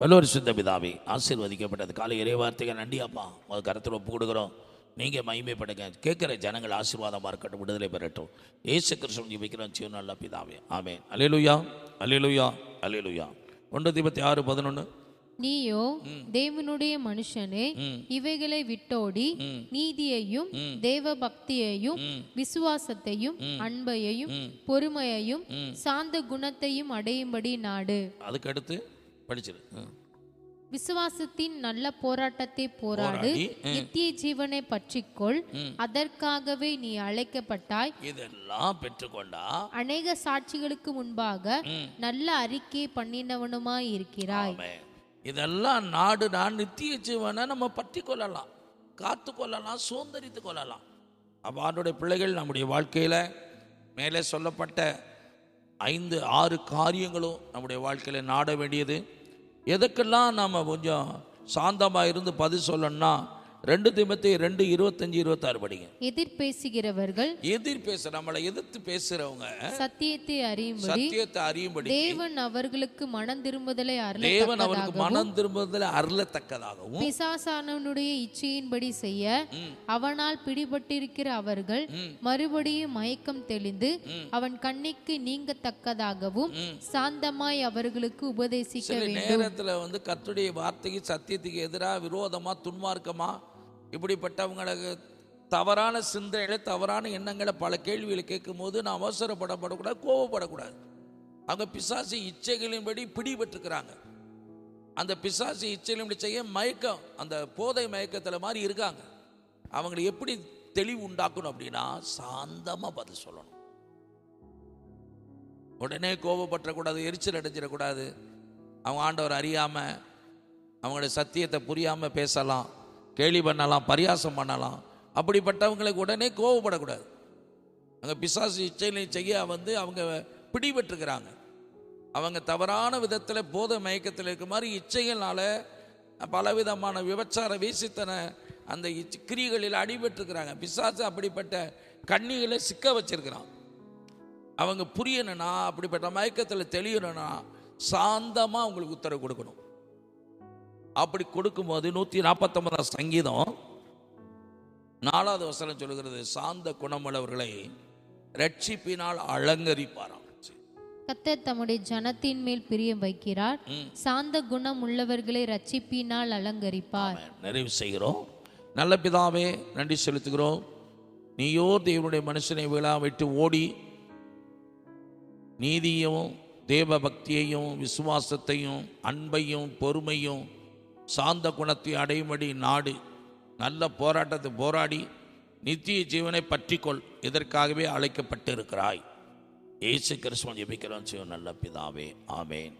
வல்லவர் சுத்த பிதாவே ஆசீர்வதிக்கப்பட்டது. காலை இறை வார்த்தைகள் நன்றி அப்பா. உங்கள் கருத்தில் ஒப்பு கொடுக்குறோம். நீங்கள் மகிமைப்படுங்க. கேட்குற ஜனங்கள் ஆசீர்வாதமாக இருக்கட்டும் விடுதலை பெறட்டும். ஏசு கிருஷ்ணன் ஜிபிக்கிறோம் சிவ நல்ல பிதாவே. ஆமென். அலையலுயா அலையலுயா அலையலுயா ஒன்று இருபத்தி ஆறு பதினொன்று நீயோ தேவனுடைய மனுஷனே இவைகளை விட்டோடி நீதியையும் தேவ பக்தியையும் விசுவாசத்தையும் அன்பையையும் பொறுமையையும் சாந்த குணத்தையும் அடையும்படி நாடு. அதுக்கு படிச்சிரு. விசுவாசத்தின் நல்ல போராட்டத்தை போராடு நித்திய ஜீவனை பற்றிக்கொள் அதற்காகவே நீ அழைக்கப்பட்டாய். இதெல்லாம் பெற்றுக்கொண்டா அநேக சாட்சிகளுக்கு முன்பாக நல்ல அறிக்கை பண்ணினவனுமாய் இருக்கிறாய். இதெல்லாம் நாடு நான் நித்திய ஜீவனை நம்ம பற்றி கொள்ளலாம் காத்து கொள்ளலாம் சுதந்திரித்து கொள்ளலாம் ஆண்டுடைய பிள்ளைகள் நம்முடைய வாழ்க்கையில் மேலே சொல்லப்பட்ட ஐந்து ஆறு காரியங்களும் நம்முடைய வாழ்க்கையில் நாட வேண்டியது. எதுக்கெல்லாம் நாம் கொஞ்சம் சாந்தமாக இருந்து பதில் சொல்லணும்னா ரெண்டு திமத்தி ரெண்டு இருபத்தஞ்சி இருபத்தாறு படிங்க. எதிர் பேசுகிறவர்கள் எதிர் பேச நம்மளை எதிர்த்து பேசுகிறவங்க சத்தியத்தை அறியும்படி சத்தியத்தை அறியும்படி தேவன் அவர்களுக்கு மனம் திரும்புதலை தேவன் அவருக்கு மனம் திரும்புவதில் அருளத்தக்கதாகவும் பிசாசானவனுடைய இச்சையின்படி செய்ய அவனால் பிடிபட்டிருக்கிற அவர்கள் மறுபடியும் மயக்கம் தெளிந்து அவன் கண்ணிக்கு நீங்கத்தக்கதாகவும் சாந்தமாய் அவர்களுக்கு உபதேசிக்க வேண்டும். நேரத்துல வந்து கர்த்தருடைய வார்த்தைக்கு சத்தியத்துக்கு எதிராக விரோதமா துன்மார்க்கமா இப்படிப்பட்டவங்களுக்கு தவறான சிந்தனைகளை தவறான எண்ணங்களை பல கேள்விகளை கேட்கும்போது நான் அவசரப்படப்படக்கூடாது கோவப்படக்கூடாது. அவங்க பிசாசி இச்சைகளின்படி பிடிபட்டிருக்கிறாங்க. அந்த பிசாசி இச்சைகளின்படி செய்ய மயக்கம் அந்த போதை மயக்கத்தில் மாதிரி இருக்காங்க. அவங்களை எப்படி தெளிவு உண்டாக்கணும் அப்படின்னா சாந்தமாக பதில் சொல்லணும். உடனே கோபப்பட்டக்கூடாது எரிச்சல் அடைஞ்சிடக்கூடாது. அவங்க ஆண்டவர் அறியாமல் அவங்களுடைய சத்தியத்தை புரியாமல் பேசலாம். கேலி பண்ணலாம் பரியாசம் பண்ணலாம். அப்படிப்பட்டவங்களுக்கு உடனே கோவப்படக்கூடாது. அங்கே பிசாசு இச்சைகளை செய்ய வந்து அவங்க பிடிபட்டுருக்கிறாங்க அவங்க தவறான விதத்தில் போதை மயக்கத்தில் இருக்க மாதிரி இச்சைகள்னால பலவிதமான விபச்சார வீசித்தன அந்த கிரிகளில் அடிபட்டுருக்கிறாங்க பிசாசு அப்படிப்பட்ட கண்ணிகளை சிக்க வச்சிருக்கிறான். அவங்க புரியணும்னா அப்படிப்பட்ட மயக்கத்தில் தெளியணும்னா சாந்தமாக அவங்களுக்கு உத்தரவு கொடுக்கணும். அப்படி கொடுக்கும்போது நூற்றி நாற்பத்தொன்பதாம் சங்கீதம் நாலாவது வசனம் சொல்லுகிறது சாந்த குணமுள்ளவர்களை ரட்சிப்பினால் அலங்கரிப்பாராம். கர்த்தர் தம்முடைய ஜனத்தின் மேல் பிரியம் வைக்கிறார். சாந்த குணம் உள்ளவர்களை ரட்சிப்பினால் அலங்கரிப்பார். நிறைவு செய்கிறோம். நல்ல பிதாவே நன்றி செலுத்துகிறோம். நீயோ தேவனுடைய மனுஷனை விழா விட்டு ஓடி நீதியும் தேவ பக்தியையும் விசுவாசத்தையும் அன்பையும் பொறுமையும் சாந்த குணத்தை அடையும்படி நாடு நல்ல போராட்டத்தை போராடி நித்திய ஜீவனை பற்றிக்கொள் இதற்காகவே அழைக்கப்பட்டு இருக்கிறாய் இயேசு கிறிஸ்துவன் ஜெபிக்கிறோம் சிவன் நல்ல பிதாவே ஆமேன்.